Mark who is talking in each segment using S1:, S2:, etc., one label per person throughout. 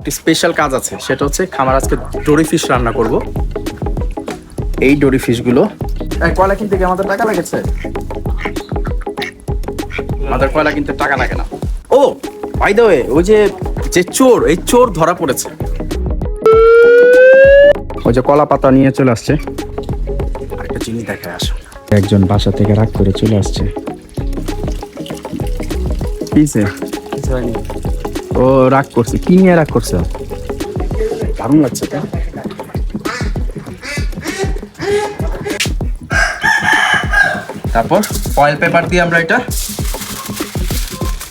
S1: একটি স্পেশাল কাজ আছে সেটা হচ্ছে খামার আজকে ডোরি ফিশ রান্না করব। এই ডোরি ফিশগুলো কয়লা কিনতে কি আমাদের টাকা লেগেছে? আমাদের কয়লা কিনতে টাকা লাগে না। ও বাই দ্য ওয়ে ওই যে যে চোর এই চোর ধরা পড়েছে। ওই যে কলা পাতা নিয়ে চলে আসছে। আরেকটা জিনিস দেখায় আসো। একজন বাসা থেকে রাগ করে চলে আসছে। কিসে ও রাগ করছে। কি নিয়ে রাগ করছে? দারুণ লাগছে তাই তারপর ফয়েল পেপার দিয়ে আমরা এটা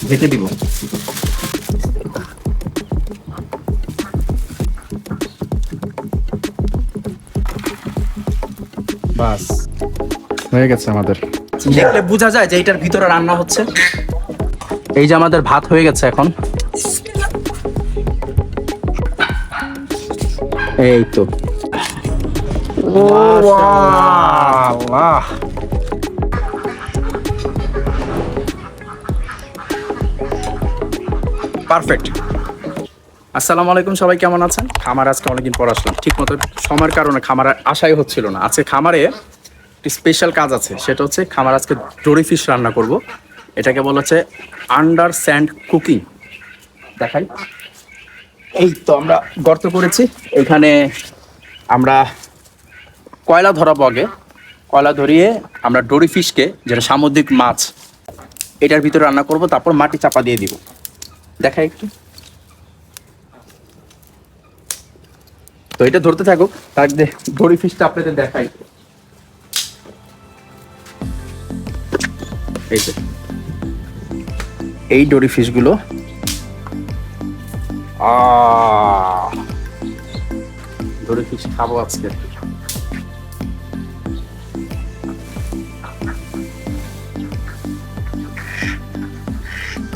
S1: ঢেকে দিব। বাস। হয়ে গেছে আমাদের। দেখলে বোঝা যায় যে এটার ভিতরে রান্না হচ্ছে। এই যে আমাদের ভাত হয়ে গেছে এখন। এই তো। পারফেক্ট। আসসালামু আলাইকুম, সবাই কেমন আছেন? খামার আজকে অনেকদিন পর আসলাম। ঠিক মতো সময়ের কারণে খামার আশাই হচ্ছিল না। আজকে খামারে একটি স্পেশাল কাজ আছে। সেটা হচ্ছে খামার আজকে ডোরি ফিশ রান্না করব। এটাকে বলা হচ্ছে আন্ডার স্যান্ড কুকিং। দেখাই। এই তো আমরা গর্ত করেছি। এখানে আমরা কয়লা ধরাবো আগে? কয়লা ধরিয়ে আমরা ডোরি ফিশকে, যেটা সামুদ্রিক মাছ, এটার ভিতরে রান্না করব, তারপর মাটি চাপা দিয়ে দিব। দেখাই একটু। তো এটা ধরতে থাকুক, তার ডোরি ফিশটা আপনাদের দেখাই। এই যে। এই ডোরি ফিশগুলো ডোরি ফিশ খাব আজকে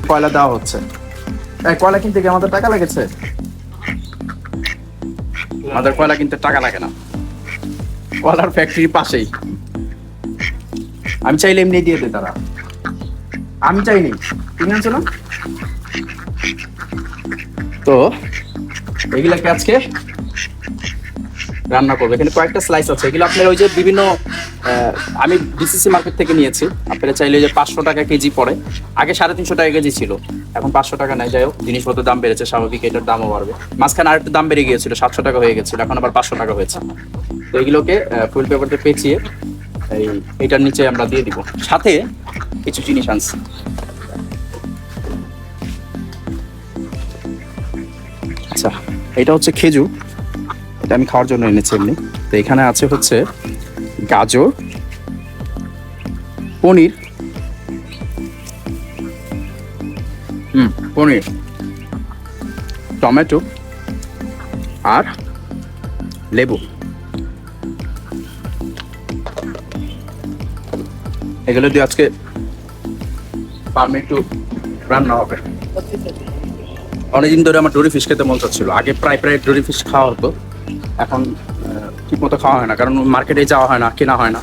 S1: কয়লা দেওয়া হচ্ছে? কয়লা কিনতে কি আমাদের টাকা লেগেছে? আমাদের কয়লা কিনতে টাকা লাগে না। কয়লার ফ্যাক্টরির পাশেই। আমি চাইলে এমনি দিয়ে দে তারা। আমি চাইনি। তুমি আনছো তো এগুলাকে আজকে? রান্না করব। এখানে কয়েকটা স্লাইস আছে। এগুলো আপনার ওই যে বিভিন্ন আমি ডিসিসি মার্কেট থেকে নিয়েছি। আপনারা চাইলে যে পাঁচশো টাকা কেজি পড়ে। আগে সাড়ে তিনশো টাকা কেজি ছিল। এখন পাঁচশো টাকা নেয়। যাই হোক জিনিসপত্রের দাম বেড়েছে, স্বাভাবিক এটার দামও বাড়বে। মাঝখানে আর আরেকটু দাম বেড়ে গিয়েছিল, সাতশো টাকা হয়ে গেছিল। এখন আবার পাঁচশো টাকা হয়েছে। তো এগুলোকে ফুল পেপারতে পেঁচিয়ে, এই, এটার নিচে আমরা দিয়ে দিব। সাথে কিছু জিনিস আনছি। আচ্ছা এটা হচ্ছে খেজুর। এটা আমি খাওয়ার জন্য এনেছি এমনি। তো এখানে আছে হচ্ছে গাজর, পনির। হুম, পনির, টমেটো আর লেবু। এগুলো দিয়ে আজকে পারমে একটু রান্না হবে। অনেকদিন ধরে আমার ডোরি ফিশ খেতে মন চাচ্ছিল। আগে প্রায় প্রায় ডোরি ফিশ খাওয়া হতো। এখন ঠিক মতো খাওয়া হয় না। কারণ মার্কেটে যাওয়া হয় না কেনা হয় না।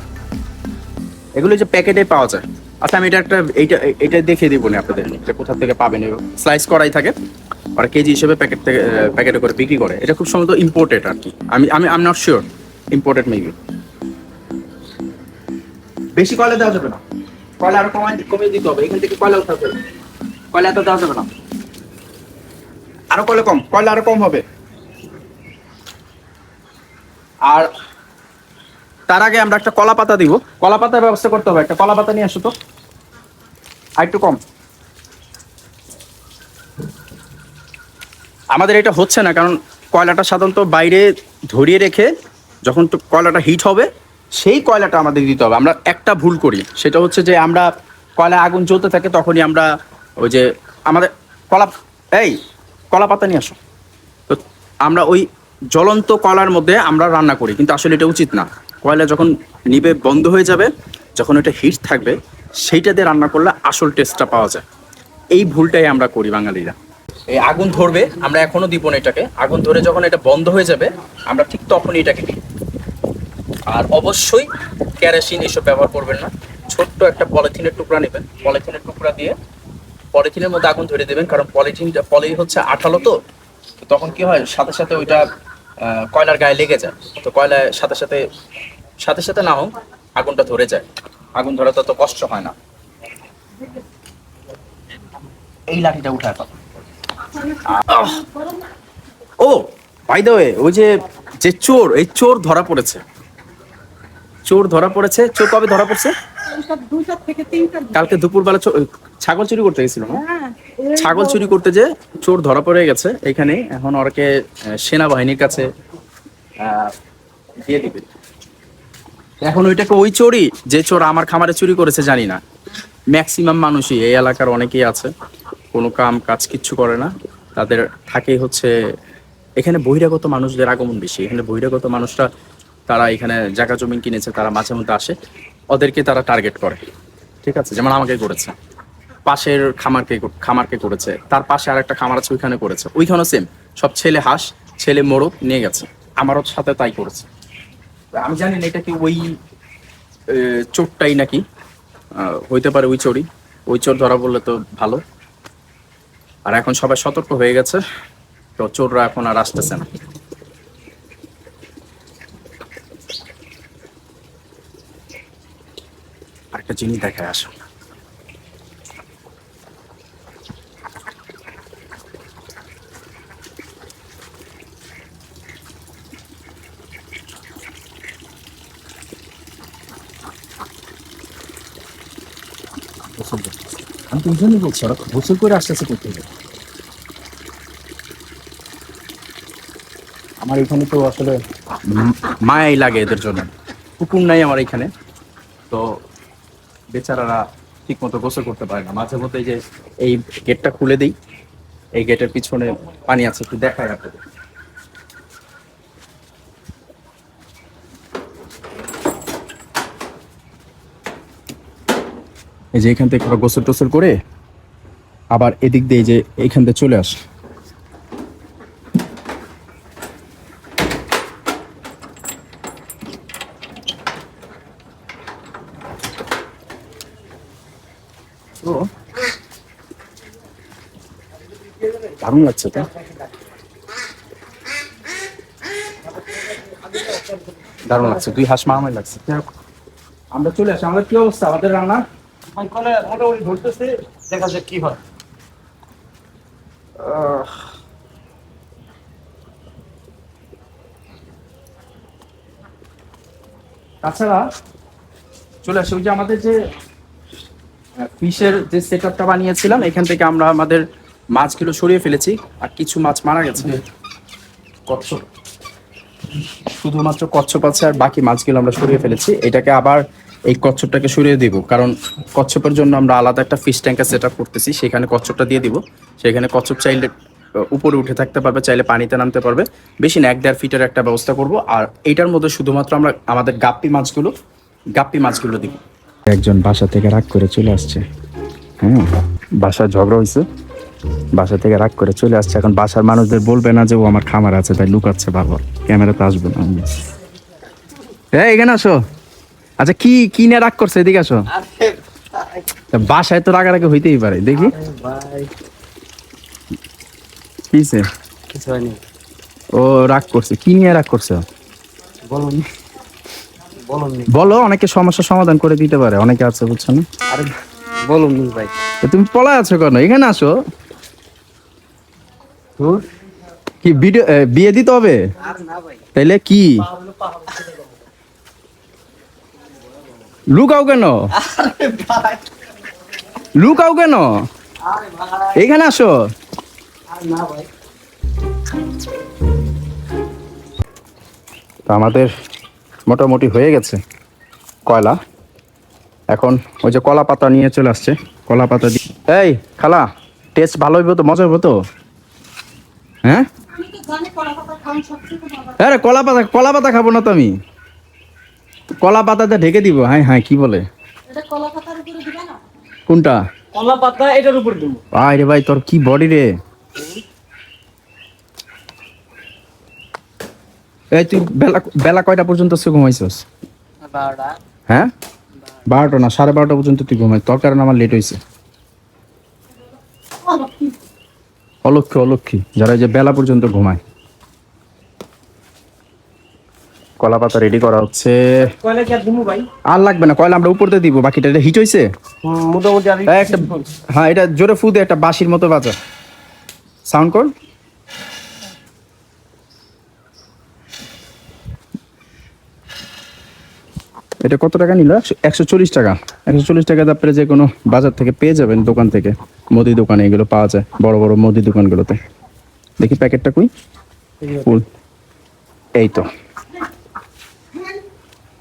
S1: এগুলো যে প্যাকেটে পাওয়া যায়। আচ্ছা আমি এটা একটা এইটা এটা দেখিয়ে দিব না আপনাদের। এটা কোথা থেকে পাবেন স্লাইস করাই থাকে। আর কেজি হিসেবে প্যাকেট থেকে প্যাকেটে করে বিক্রি করে। এটা খুব সম্ভবত ইম্পোর্টেড আর কি। আমি আমি I'm not sure imported maybe বেশি কয়লা দেওয়া যাবে না। কয়লা আরও কমাই কমিয়ে দিতে হবে। এখান থেকে কয়লা উঠাতে হবে কয়লা এত দেওয়া যাবে না। আরও কয়লা কম কয়লা আরও কম হবে। আর তার আগে আমরা একটা কলা পাতা দিব। কলা পাতার ব্যবস্থা করতে হবে, একটা কলা পাতা নিয়ে আসো তো। আর একটু কম। আমাদের এটা হচ্ছে না, কারণ কয়লাটা সাধারণত বাইরে ধরিয়ে রেখে যখন কয়লাটা হিট হবে, সেই কয়লাটা আমাদের দিতে হবে। আমরা একটা ভুল করি, সেটা হচ্ছে যে আমরা কয়লা আগুন জ্বলতে থাকে, তখনই আমরা ওই যে আমাদের কলা এই কলা পাতা নিয়ে আসো। তো আমরা ওই জ্বলন্ত কলার মধ্যে আমরা রান্না করি, কিন্তু আসলে এটা উচিত না। কয়লা যখন নিবে বন্ধ হয়ে যাবে, যখন এটা হিট থাকবে, সেইটা দিয়ে রান্না করলে আসল টেস্টটা পাওয়া যায়। এই ভুলটাই আমরা করি বাঙালিরা। এই আগুন ধরবে, আমরা এখনও দিব না এটাকে। আগুন ধরে যখন এটা বন্ধ হয়ে যাবে, আমরা ঠিক তখনই এটাকে দিই। আর অবশ্যই ক্যারাসিন এসব ব্যবহার করবেন না। ছোট্ট একটা পলিথিনের টুকরা নেবেন। পলিথিনের টুকরা দিয়ে পলিথিনের মধ্যে আগুন ধরে দেবেন, কারণ পলিথিনটা পলি হচ্ছে আঠালো তো তখন কি হয়, সাথে সাথে ওইটা কয়লার গায়ে লেগে যায়। তো কয়লার সাথে সাথে সাথে সাথে না হোক, আগুনটা ধরে যায়। আগুন ধরা তত কষ্ট হয় না। এই লাঠিটা পাবো ও বাই দ্য ওয়ে ওই যে যে চোর, এই চোর ধরা পড়েছে। চোর ধরা পড়েছে, চোর কবে ধরা পড়ছে? কালকে দুপুরবেলা ছাগল চুরি করতে গেছিল না?
S2: হ্যাঁ
S1: ছাগল চুরি করতে যে চোর ধরা পড়ে গেছে এখানে এখন ওরকে সেনাবাহিনীর কাছে দিয়ে দিবে। এখন ওইটাকে ওই চোরই যে চোর আমার খামারে চুরি করেছে জানি না। ম্যাক্সিমাম মানুষই এই এলাকার অনেকেই আছে। কোনো কাম কাজ কিচ্ছু করে না। তাদের থাকে হচ্ছে এখানে বহিরাগত মানুষদের আগমন বেশি। এখানে বহিরাগত মানুষরা তারা এখানে জায়গা জমিন কিনেছে তারা মাঝে মধ্যে আসে। ওদেরকে তারা টার্গেট করে। ঠিক আছে। যেমন আমাকে করেছে। পাশের খামারকে খামারকে করেছে। তার পাশে আর একটা খামার আছে ওইখানে করেছে। ওইখানেও সেম সব ছেলে হাঁস ছেলে মোরগ নিয়ে গেছে। আমারও সাথে তাই করেছে। আমি জানি না এটা কি ওই চোরটাই নাকি? আহ, হইতে পারে ওই চোরই। ওই চোর ধরা বললে তো ভালো। আর এখন সবাই সতর্ক হয়ে গেছে। তো চোররা এখন আর আসতেছে না। আরেকটা জিনিস দেখায়, আসো। আমি তো জন্যই বলছি, ওরা গোসল করে আসতেছে করতে হবে আমার এখানে তো আসলে মায়াই লাগে এদের জন্য। কুকুর নাই আমার এখানে। তো বেচারারা ঠিক মতো গোসল করতে পারে না। মাঝে মধ্যে যে, এই গেটটা খুলে দিই। এই গেটের পিছনে পানি আছে, একটু দেখায় আপনাদের। এই যে এখান থেকে গোসল টোসল করে আবার এদিক দিয়ে যে এইখান দিয়ে চলে আসে। তো দারুণ লাগছে তো দারুণ লাগছে দুই হাঁস মারামারি লাগছে। যাই হোক, আমরা চলে আসি। আমাদের কি অবস্থা? আমাদের রান্না?
S3: করে মোটামুটি ধরতেছে দেখা যাক কি হয়।
S1: আহ, তাছাড়া চলে আসে ওই যে আমাদের যে ফিশের যে সেট আপটা বানিয়েছিলাম এখান থেকে আমরা আমাদের মাছগুলো সরিয়ে ফেলেছি আর কিছু মাছ মারা গেছে। কচ্ছপ। শুধুমাত্র কচ্ছপ আছে আর বাকি মাছগুলো আমরা সরিয়ে ফেলেছি। এটাকে আবার এই কচ্ছপটাকে সরিয়ে দিব। কারণ কচ্ছপের জন্য আমরা আলাদা একটা ফিশ ট্যাঙ্কার সেট আপ করতেছি। সেখানে কচ্ছপটা দিয়ে দিব। সেখানে কচ্ছপ চাইলে উপরে উঠে থাকতে পারবে চাইলে পানিতে নামতে পারবে। বেশি না এক দেড় ফিটের একটা ব্যবস্থা করব। আর এইটার মধ্যে শুধুমাত্র আমরা আমাদের গাপ্পি মাছগুলো গাপ্পি মাছগুলো দিব। একজন বাসা থেকে রাগ করে চলে আসছে। হ্যাঁ বাসা ঝগড়া হয়েছে বাসা থেকে রাগ করে চলে আসছে। এখন বাসার মানুষদের বলবে না যে ও আমার খামার আছে তাই লুকাচ্ছে বাবা ক্যামেরাতে আসবে না। এই এখানে আসো। আচ্ছা কি কি নিয়ে রাগ করছে? এদিকে আসো। বাসায় তো রাগারাগি হইতেই পারে। দেখি। কিসে ও রাগ করছে। কি নিয়ে রাগ করছে?
S3: বলুন।
S1: বলো অনেকে সমস্যার সমাধান করে দিতে পারে অনেকে আছে বুঝছ না?
S3: আরে বলুন ভাই।
S1: তুমি পলা আছো কেন? এখানে আসো। কি ভিডিও বিয়ে দিতে হবে? তাইলে কি? লুকাও কেন? লুকাও কেন? এখানে আসো। আমাদের মোটামুটি হয়ে গেছে কয়লা। এখন ওই যে কলা পাতা নিয়ে চলে আসছে। কলা পাতা দিয়ে এই খালা টেস্ট ভালো হইব তো মজা হইব তো? হ্যাঁ?
S2: জানি কলা পাতা
S1: আরে কলা পাতা কলা পাতা খাব না তো আমি। কলা পাতাতে ঢেকে দিব। হ্যাঁ হ্যাঁ কি বলে? কোনটা?
S3: কলা পাতা এটার উপর দেবো।
S1: ভাই রে ভাই তোর কি বডি রে? এই তুই বেলা বেলা কয়টা পর্যন্ত সে ঘুমাইছস? হ্যাঁ? বারোটা না সাড়ে বারোটা পর্যন্ত তুই ঘুমাই। তোর কারণে আমার লেট হয়েছে অলক্ষী অলক্ষী যারা যে বেলা পর্যন্ত ঘুমায়। কলা পাতা রেডি করা হচ্ছে।
S3: আর
S1: লাগবে না কয়লা আমরা উপর দিয়ে দিব বাকিটা এটা হিট হয়েছে
S3: মোটামুটি
S1: হ্যাঁ এটা জোরে ফু দে একটা বাঁশির মতো বাজা। সাউন্ড কর। এটা কত টাকা নিল? একশো চল্লিশ টাকা। একশো চল্লিশ টাকা তারপরে যে কোনো বাজার থেকে পেয়ে যাবেন দোকান থেকে। মুদি দোকানে এগুলো পাওয়া যায়, বড় বড় মুদি দোকানগুলোতে। দেখি প্যাকেটটা কই? ফুল। এই তো।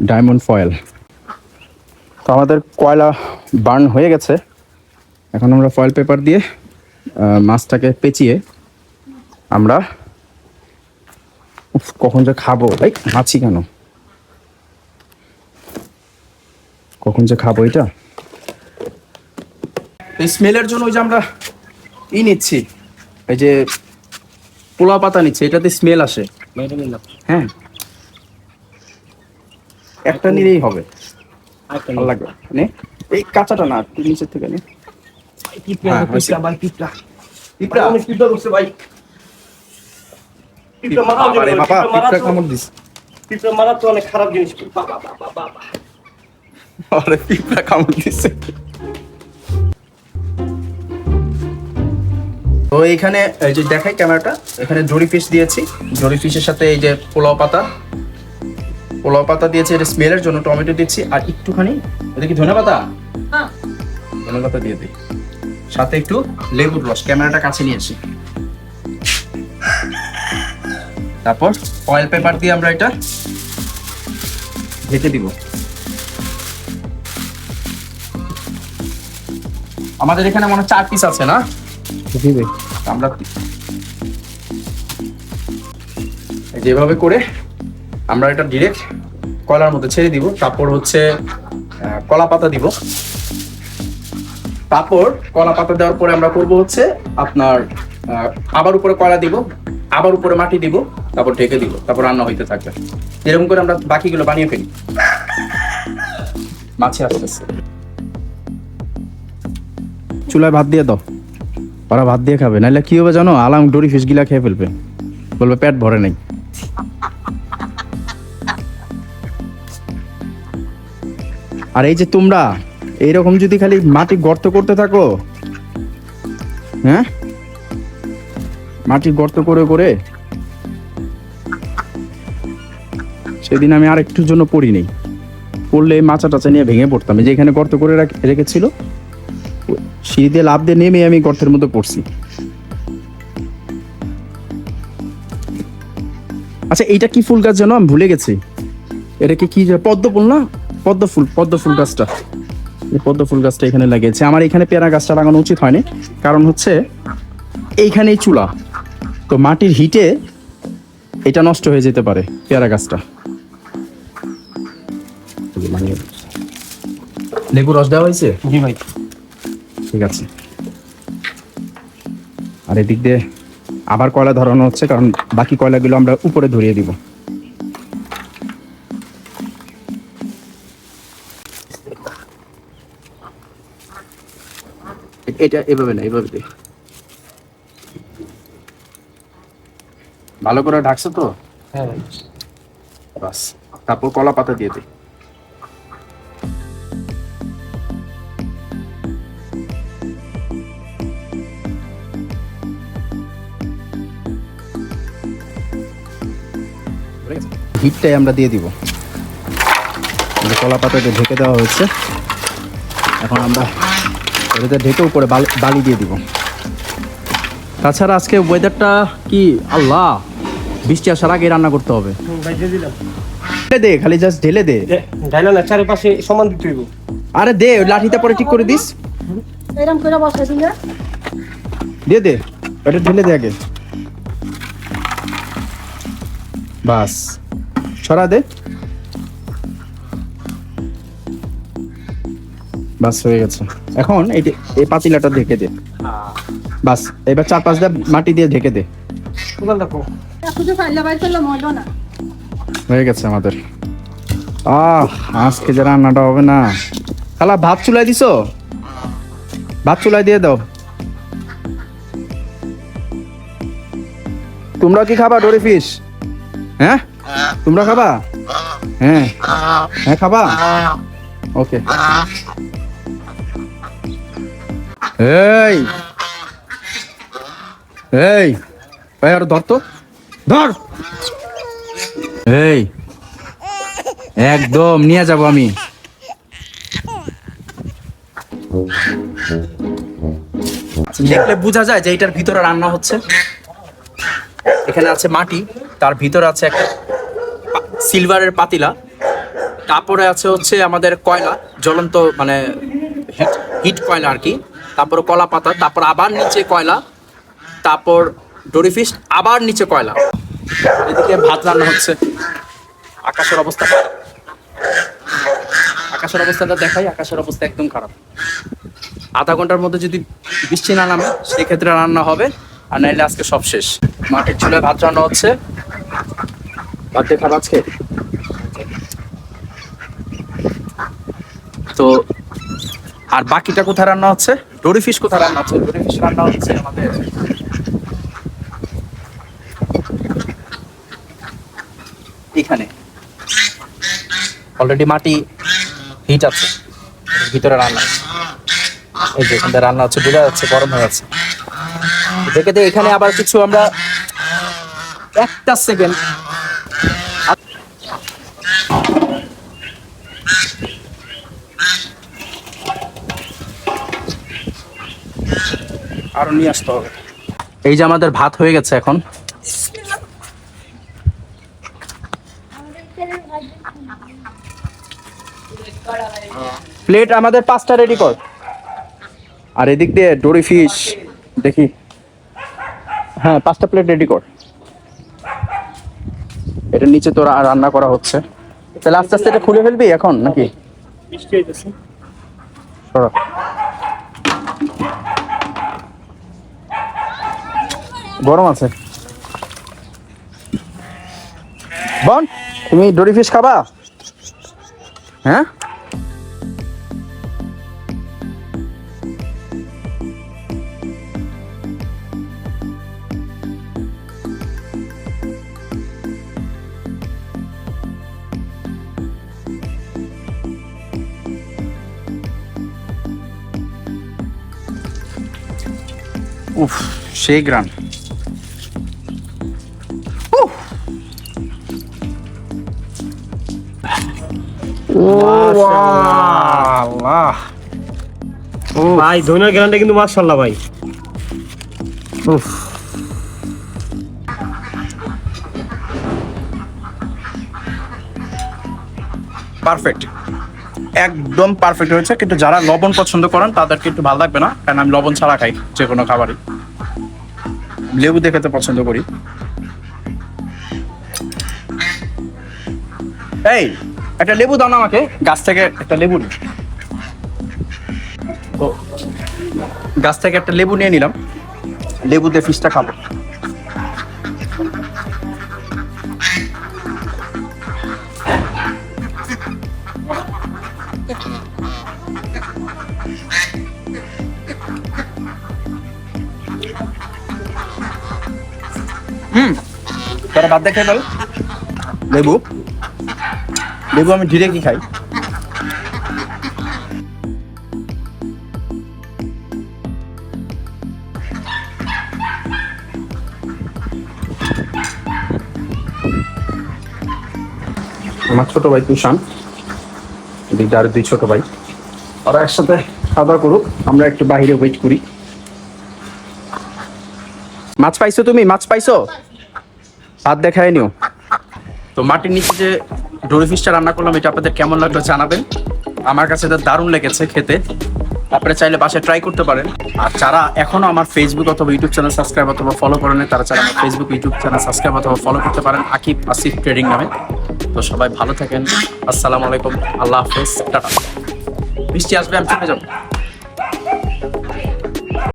S1: Diamond foil. তো আমাদের কয়লা বার্ন হয়ে গেছে। এখন আমরা ফয়েল পেপার দিয়ে মাছটাকে পেঁচিয়ে আমরা কখন যে খাব, এই, মাছি কেন? কখন যে খাব এটা? স্মেলের জন্য ওই যে আমরা ই নিচ্ছি এই যে পোলা পাতা নিচ্ছি এটাতে স্মেল আসে। হ্যাঁ। একটা নিলেই হবে। ভালো লাগবে। নে এই কাঁচাটা না একটু নিচের থেকে নে।
S3: পিঁপড়া
S1: হ্যাঁ,
S3: মারা তো অনেক খারাপ জিনিস। বাবা বাবা বাবা।
S1: আরে পিঁপড়া কামড় দিছে। তো এখানে এই যে দেখাই ক্যামেরাটা এখানে জরি ফিশ দিয়েছি। জরি ফিশের সাথে এই যে পোলাও পাতা। পোলাও পাতা দিয়েছি এটা স্মেলের জন্য টমেটো দিচ্ছি। আর একটুখানি এটা কি ধনে পাতা?
S2: হ্যাঁ।
S1: ধনে পাতা দিয়ে দিই। সাথে একটু লেবুর রস ক্যামেরাটা কাছে নিয়েছি তারপর অয়েল পেপার দিয়ে আমরা এটা ঢেকে দিব। আমাদের এখানে মনে চার পিস আছে না? আমরা যেভাবে করে আমরা এটা ডিরেক্ট কলার মধ্যে ছেড়ে দিব। তারপর হচ্ছে কলা পাতা দিব। তারপর কলা পাতা দেওয়ার পরে আমরা করব হচ্ছে আপনার আহ, আবার উপরে কলা দিব আবার উপরে মাটি দিব তারপর ঢেকে দিব তারপর রান্না হইতে থাকবে। এরকম করে আমরা বাকিগুলো বানিয়ে ফেলি। মাছে আসতেছে। চুলায় ভাত দিয়ে দাও। ওরা ভাত দিয়ে খাবে। নাহলে কি হবে জানো? আলাম ডরি ফিস গিলা খেয়ে ফেলবে। বলবে পেট ভরে নাই। আর এই যে তোমরা, এইরকম যদি খালি মাটি গর্ত করতে থাকো হ্যাঁ? মাটি গর্ত করে করে, সেদিন আমি আর একটুর জন্য পড়ি নেই। পড়লে মাচা টাচা নিয়ে ভেঙে পড়তাম। এই যে এখানে গর্ত করে রাখ- রেখেছিল সিঁড়ি দিয়ে লাভ দিয়ে নেমে আমি গর্তের মধ্যে পড়ছি। আচ্ছা এইটা কি ফুল গাছ জানো? আমি ভুলে গেছি। এটা কি পদ্ম ফুল না? পদ্ম ফুল পদ্ম ফুল গাছটা। এই পদ্ম ফুল গাছটা এখানে লাগিয়েছে। আমার এখানে পেয়ারা গাছটা লাগানো উচিত হয়নি। কারণ হচ্ছে এইখানেই চুলা। তো মাটির হিটে এটা নষ্ট হয়ে যেতে পারে পেয়ারা গাছটা। লেবু রস দেওয়া হয়েছে?
S3: জি ভাই।
S1: ঠিক আছে। আর এদিক দিয়ে আবার কয়লা ধরানো হচ্ছে কারণ বাকি কয়লাগুলো আমরা উপরে ধরিয়ে দিব। এটা এভাবে না এভাবে দে। ভালো করে ঢাকছো তো?
S3: হ্যাঁ
S1: বাস তারপর কলা পাতা দিয়ে দে। হিটটাই আমরা দিয়ে দিব। কলা পাতাটা ঢেকে দেওয়া হয়েছে এখন আমরা এটাতে ঢেকে উপরে বালি- দিয়ে দিব। তাছাড়া আজকে ওয়েদারটা কি আল্লাহ বৃষ্টি আসার আগে রান্না করতে হবে। ঢেলে দে খালি জাস্ট ঢেলে দে।
S3: না চারিপাশে সমান দিতে হইব।
S1: আরে দে লাঠিটা পরে ঠিক করে দিস।
S2: এরকম করে বসাই দিলে?
S1: দিয়ে দে ওটা ঢেলে দে আগে। বাস। ছড়া দে। বাস হয়ে গেছে। এখন এই এই পাতিলাটা ঢেকে দে। বাস এবার চার পাঁচ দিয়ে মাটি দিয়ে ঢেকে দে। হয়ে গেছে আমাদের। আহ আজকে যে রান্নাটা হবে না। খালা ভাত চুলাই দিছো? ভাত চুলাই দিয়ে দাও। তোমরা কি খাবা ডোরি ফিশ? হ্যাঁ? তোমরা খাবা? হ্যাঁ। হ্যাঁ খাবা? ওকে। এই। এই, ভাই, আর ধর তো। ধর। এই। একদম, নিয়ে যাব আমি। দেখলে বোঝা যায় যে এটার ভিতরে রান্না হচ্ছে। এখানে আছে মাটি, তার ভিতরে আছে একটা সিলভারের পাতিলা। তারপরে আছে হচ্ছে আমাদের কয়লা, জ্বলন্ত মানে হিট হিট কয়লা আর কি। তারপরে কলা পাতা, তারপর আবার নিচে কয়লা, তারপর ডোরি ফিশ, আবার নিচে কয়লা। এদিকে ভাত রান্না হচ্ছে। আকাশের অবস্থা। আকাশের অবস্থাটা দেখাই, আকাশের অবস্থা একদম খারাপ। আধা ঘণ্টার মধ্যে যদি বৃষ্টি না নামে, সেক্ষেত্রে রান্না হবে। আর নাইলে আজকে সব শেষ। মাটির চুলে ভাত রান্না হচ্ছে। দিয়ে খাবার আজকে। তো, আর বাকিটা কোথায় রান্না হচ্ছে? ডোরি ফিশ কোথায় রান্না হচ্ছে? ডোরি ফিশ রান্না হচ্ছে আমাদের। এখানে। অলরেডি মাটি হিট আছে। ভিতরে রান্না এই যে এখান রান্না হচ্ছে বোঝা যাচ্ছে, গরম হয়ে যাচ্ছে। দেখে এখানে আবার কিছু আমরা একটা সেকেন্ড আরও নিয়ে আসতে হবে। এই যে আমাদের ভাত হয়ে গেছে এখন। প্লেট আমাদের পাঁচটা রেডি কর। আর এদিক দিয়ে ডোরি ফিশ দেখি। হ্যাঁ পাঁচটা প্লেট রেডি কর। এটা নিচে তো রা- রান্না করা হচ্ছে। তাহলে আস্তে আস্তে এটা খুলে ফেলবি এখন নাকি? সরো। গরম আছে। বন তুমি ডোরি ফিশ খাবা? হ্যাঁ? উফ সেই গ্রান আল্লাহ
S3: ভাই ধনিয়ার গ্রানটা কিন্তু মাশাআল্লাহ ভাই।
S1: উফ। পারফেক্ট। একদম পারফেক্ট হয়েছে কিন্তু যারা লবণ পছন্দ করেন তাদেরকে একটু ভালো লাগবে না কারণ আমি লবণ ছাড়া খাই যে কোনো খাবারই। লেবু দিয়ে খেতে পছন্দ করি। এই একটা লেবু দাও না আমাকে। গাছ থেকে একটা লেবু তো গাছ থেকে একটা লেবু নিয়ে নিলাম। লেবু দিয়ে ফিশটা খাব। হুম, তারা বাদ দেখে গেল লেবু। লেবু আমি কি খাই। আমার ছোট ভাই তুষান এদিকে আর দুই ছোট ভাই। ওরা একসাথে খাওয়া দাওয়া করুক, আমরা একটু বাইরে ওয়েট করি। মাছ পাইছো তুমি? মাছ পাইছো? ভাত দেখায় নিও। তো মাটির নিচে যে ডোরি ফিশটা রান্না করলাম, এটা আপনাদের কেমন লাগল জানাবেন। আমার কাছে এটা দারুণ লেগেছে খেতে। আপনারা চাইলে বাসায় ট্রাই করতে পারেন। আর যারা এখনও আমার ফেসবুক অথবা ইউটিউব চ্যানেল সাবস্ক্রাইব অথবা ফলো করেন তারা চাইলে আমার ফেসবুক ইউটিউব চ্যানেল সাবস্ক্রাইব অথবা ফলো করতে পারেন আকিব আসিফ ট্রেডিং নামে। তো সবাই ভালো থাকেন। আসসালামু আলাইকুম। আল্লাহ হাফেজ। টাটা। বৃষ্টি আসবে, আমি চলে যাব।